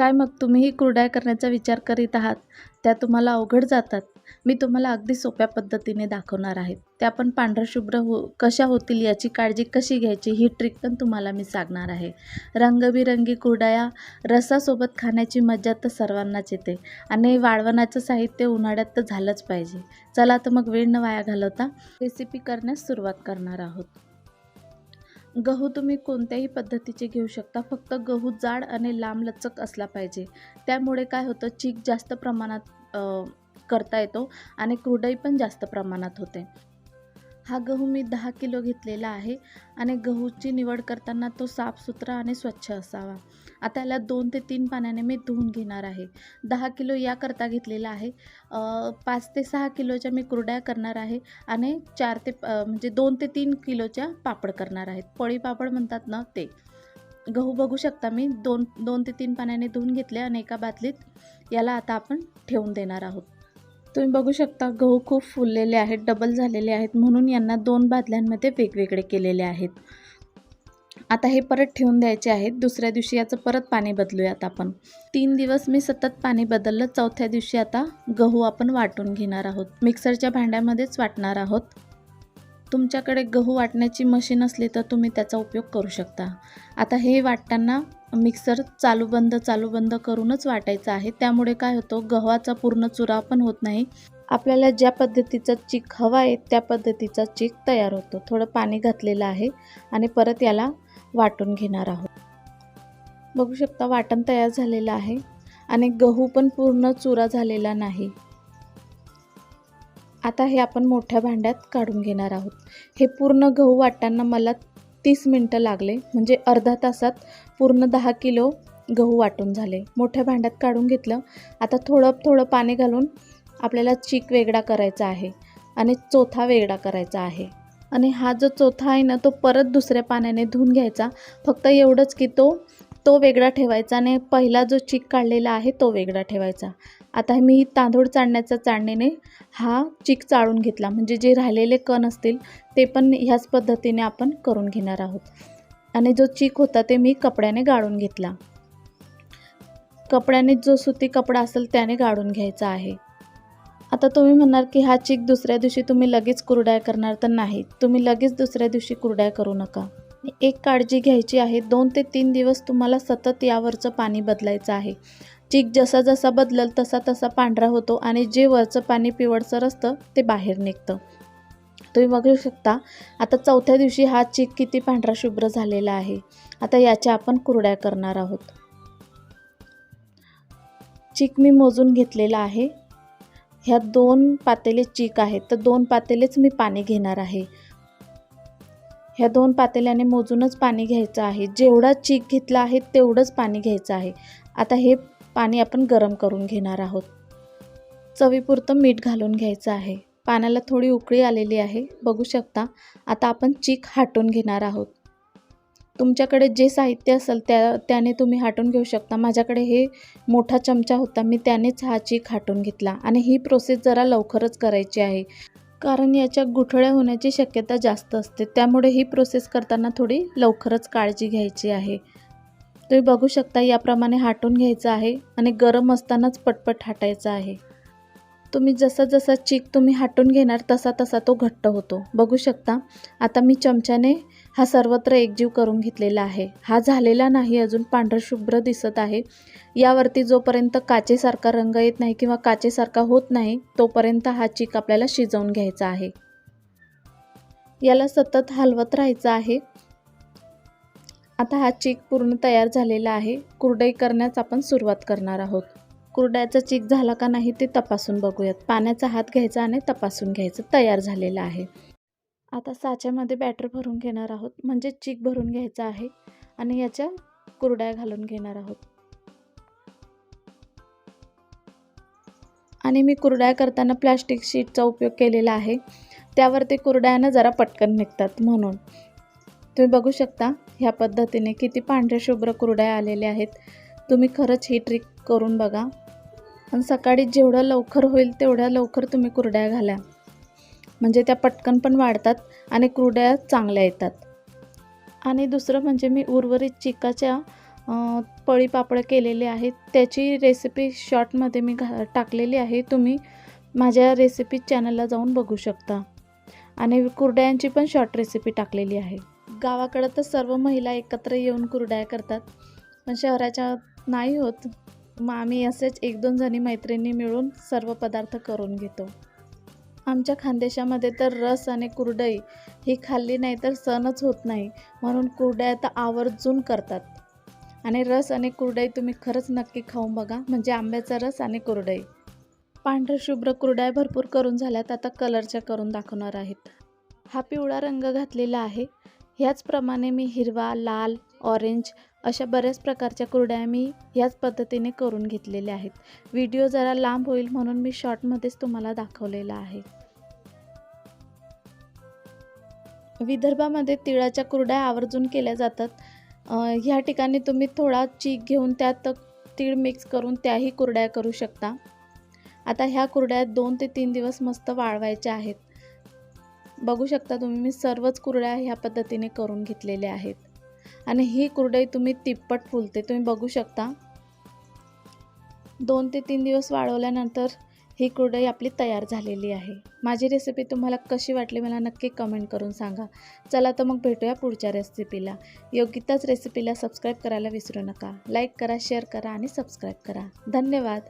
काय मग तुम्हीही कुरडया करण्याचा विचार करीत आहात? त्या तुम्हाला अवघड जातात. मी तुम्हाला अगदी सोप्या पद्धतीने दाखवणार आहे. त्या पण पांढरशुभ्र हो कशा होतील याची काळजी कशी घ्यायची ही ट्रिक पण तुम्हाला मी सांगणार आहे. रंगबिरंगी कुरडया रसासोबत खाण्याची मजा तर सर्वांनाच येते. आणि वाळवणाचं साहित्य उन्हाळ्यात तर झालंच पाहिजे. चला तर मग वेळ न वाया घालवता रेसिपी करण्यास सुरुवात करणार आहोत. गहू तुम्ही कोणत्याही पद्धतीचे घेऊ शकता. फक्त गहू जाड आणि लांब लचक असला पाहिजे. त्यामुळे काय होतं चीक जास्त प्रमाणात करता येतो आणि कुरडई पण जास्त प्रमाणात होते. हा गहू मी दहा किलो घेतलेला आहे आणि गहूची निवड करताना तो साफसुथरा आणि स्वच्छ असावा. आता याला दोन ते तीन पाण्याने मी धुवून घेणार आहे. दहा किलो याकरता घेतलेला आहे. पाच ते सहा किलोच्या मी कुरड्या करणार आहे आणि चार ते म्हणजे दोन ते तीन किलोच्या पापड करणार आहेत पळी पापड म्हणतात ना ते. गहू बघू शकता मी दोन दोन ते तीन पाण्याने धुवून घेतले आणि एका बादलीत याला आता आपण ठेवून देणार आहोत. तुम्ही बघू शकता गहू खूप फुललेले आहेत डबल झालेले आहेत म्हणून यांना दोन बादल्यांमध्ये वेगवेगळे केलेले आहेत. आता हे परत ठेवून द्यायचे आहेत. दुसऱ्या दिवशी याचं परत पाणी बदलूयात आपण. तीन दिवस मी सतत पाणी बदललं चौथ्या दिवशी आता गहू आपण वाटून घेणार आहोत. मिक्सरच्या भांड्यामध्येच वाटणार आहोत. तुमच्याकडे गहू वाटण्याची मशीन असली तर तुम्ही त्याचा उपयोग करू शकता. आता हे वाटताना मिक्सर चालू बंद चालू बंद करूनच वाटायचं आहे. त्यामुळे काय होतं गव्हाचा पूर्ण चुरा पण होत नाही. आपल्याला ज्या पद्धतीचा चीक हवा आहे त्या पद्धतीचा चीक तयार होतो. थोडं पाणी घातलेलं आहे आणि परत याला वाटून घेणार आहोत. बघू शकता वाटण तयार झालेलं आहे आणि गहू पण पूर्ण चुरा झालेला नाही. आता हे आपण मोठ्या भांड्यात काढून घेणार आहोत. हे पूर्ण गहू वाटताना मला तीस मिनटं लागले. म्हणजे अर्धा तासात पूर्ण दहा किलो गहू वाटून झाले. मोठ्या भांड्यात काढून घेतलं. आता थोडं थोडं पाणी घालून आपल्याला चीक वेगळा करायचा आहे आणि चोथा वेगळा करायचा आहे. आणि हा जो चोथा आहे ना तो परत दुसऱ्या पाण्याने धुवून घ्यायचा. फक्त एवढंच की तो तो वेगळा ठेवायचा आणि पहिला जो चीक काढलेला आहे तो वेगळा ठेवायचा. आता मी तांदूळ चाळण्याच्या चाळणीने हा चीक चाळून घेतला. म्हणजे जे राहिलेले कण असतील ते पण ह्याच पद्धतीने आपण करून घेणार आहोत. आणि जो चीक होता ते मी कपड्याने गाळून घेतला. कपड्याने जो सुती कपडा असेल त्याने गाळून घ्यायचा आहे. आता तुम्ही म्हणणार की हा चीक दुसऱ्या दिवशी तुम्ही लगेच कुरड्या करणार तर नाही. तुम्ही लगेच दुसऱ्या दिवशी कुरड्या करू नका. एक काळजी घ्यायची आहे. दोन ते तीन दिवस तुम्हाला सतत यावरचं पाणी बदलायचं आहे. चीक जसा जसा बदलल तसा तसा पांढरा होतो आणि जे वरचं पाणी पिवळसर असतं ते बाहेर निघतं. तुम्ही बघू शकता आता चौथ्या दिवशी हा चीक किती पांढरा शुभ्र झालेला आहे. आता याच्या आपण कुरड्या करणार आहोत. चीक मी मोजून घेतलेला आहे. ह्या दोन पातेले चीक आहेत. तर दोन पातेलेच मी पाणी घेणार आहे. ह्या दोन पातेल्याने मोजूनच पाणी घ्यायचं आहे. जेवढा चीक घेतला आहे तेवढंच पाणी घ्यायचं आहे. आता हे पाणी आपण गरम करून घेणार आहोत. चवीपुरतं मीठ घालून घ्यायचं आहे. पाण्याला थोडी उकळी आलेली आहे. बघू शकता आता आपण चीक हाटून घेणार आहोत. तुमच्याकडे जे साहित्य असेल त्या त्याने तुम्ही हाटून घेऊ शकता. माझ्याकडे हे मोठा चमचा होता मी त्यानेच हा चीक हाटून घेतला आणि ही प्रोसेस जरा लवकरच करायची आहे. कारण याच्या गुठळ्या होण्याची शक्यता जास्त असते त्यामुळे ही प्रोसेस करताना थोडी लवकरच काळजी घ्यायची आहे. तुम्ही बघू शकता याप्रमाणे हाटून घ्यायचं आहे आणि गरम असतानाच पटपट हाटायचं आहे. तुम्ही जसा जसा चीक तुम्ही हाटून घेणार तसा तसा तो घट्ट होतो. बघू शकता आता मी चमच्याने हा सर्वत्र एकजीव करून घेतलेला आहे. हा झालेला नाही अजून पांढरशुभ्र दिसत आहे. यावरती जोपर्यंत काचेसारखा रंग येत नाही किंवा काचेसारखा होत नाही तोपर्यंत हा चीक आपल्याला शिजवून घ्यायचा आहे. याला सतत हलवत राहायचं आहे. आता हा चीक पूर्ण तयार झालेला आहे. कुरडई करण्यास आपण सुरुवात करणार आहोत. कुरड्याचा चीक झाला का नाही ते तपासून बघूयात. पाण्याचा हात घ्यायचा आणि तपासून घ्यायचं. तयार झालेलं आहे. आता साच्यामध्ये बॅटर भरून घेणार आहोत. म्हणजे चीक भरून घ्यायचा आहे आणि याच्या कुरड्या घालून घेणार आहोत. आणि मी कुरड्या करताना प्लॅस्टिक शीटचा उपयोग केलेला आहे. त्यावर ते कुरड्यानं जरा पटकन निघतात म्हणून. तुम्ही बघू शकता ह्या पद्धतीने किती पांढऱ्या शुभ्र कुरड्या आलेल्या आहेत. तुम्ही खरंच ही ट्रिक करून बघा. आणि सकाळी जेवढं लवकर होईल तेवढ्या लवकर तुम्ही कुरड्या घाला. म्हणजे त्या पटकन पण वाढतात आणि कुरड्या चांगल्या येतात. आणि दुसरं म्हणजे मी उर्वरित चिकाच्या पळी पापड केलेले आहेत. त्याची रेसिपी शॉर्टमध्ये मी घा टाकलेली आहे. तुम्ही माझ्या रेसिपी चॅनलला जाऊन बघू शकता. आणि कुरड्यांची पण शॉर्ट रेसिपी टाकलेली आहे. गावाकडं तर सर्व महिला एकत्र येऊन कुरड्या करतात. पण शहराच्या नाही होत. मग आम्ही असेच एक दोन जणी मैत्रिणी मिळून सर्व पदार्थ करून घेतो. आमच्या खानदेशामध्ये तर रस आणि कुरडई ही खाल्ली नाही तर सणच होत नाही म्हणून कुरड्या तर आवर्जून करतात. आणि रस आणि कुरडई तुम्ही खरंच नक्की खाऊन बघा म्हणजे आंब्याचा रस आणि कुरडई. पांढर शुभ्र कुरड्या भरपूर करून झाल्यात आता कलरच्या करून दाखवणार आहेत. हा पिवळा रंग घातलेला आहे. ह्याचप्रमाणे मी हिरवा लाल ऑरेंज अशा बऱ्याच प्रकारच्या कुरड्या मी ह्याच पद्धतीने करून घेतलेल्या आहेत. व्हिडिओ जरा लांब होईल म्हणून मी शॉर्टमध्येच तुम्हाला दाखवलेला आहे. विदर्भामध्ये तिळाच्या कुरड्या आवर्जून केल्या जातात. ह्या ठिकाणी तुम्ही थोडा चीक घेऊन त्यात तीळ मिक्स करून त्याही कुरड्या करू शकता. आता ह्या कुरड्या दोन ते तीन दिवस मस्त वाळवायच्या आहेत. बघू शकता तुम्ही मी सर्वच कुरड्या ह्या पद्धतीने करून घेतलेल्या आहेत. आणि ही कुरडई तुम्ही तिप्पट फुलते तुम्ही बघू शकता. दोन ते तीन दिवस वाळवल्यानंतर ही कुरडई आपली तयार झालेली आहे. माझी रेसिपी तुम्हाला कशी वाटली मला नक्की कमेंट करून सांगा. चला तर मग भेटूया पुढच्या रेसिपीला योग्यताच रेसिपीला सबस्क्राईब करायला विसरू नका. लाईक करा शेअर करा आणि सबस्क्राईब करा. धन्यवाद.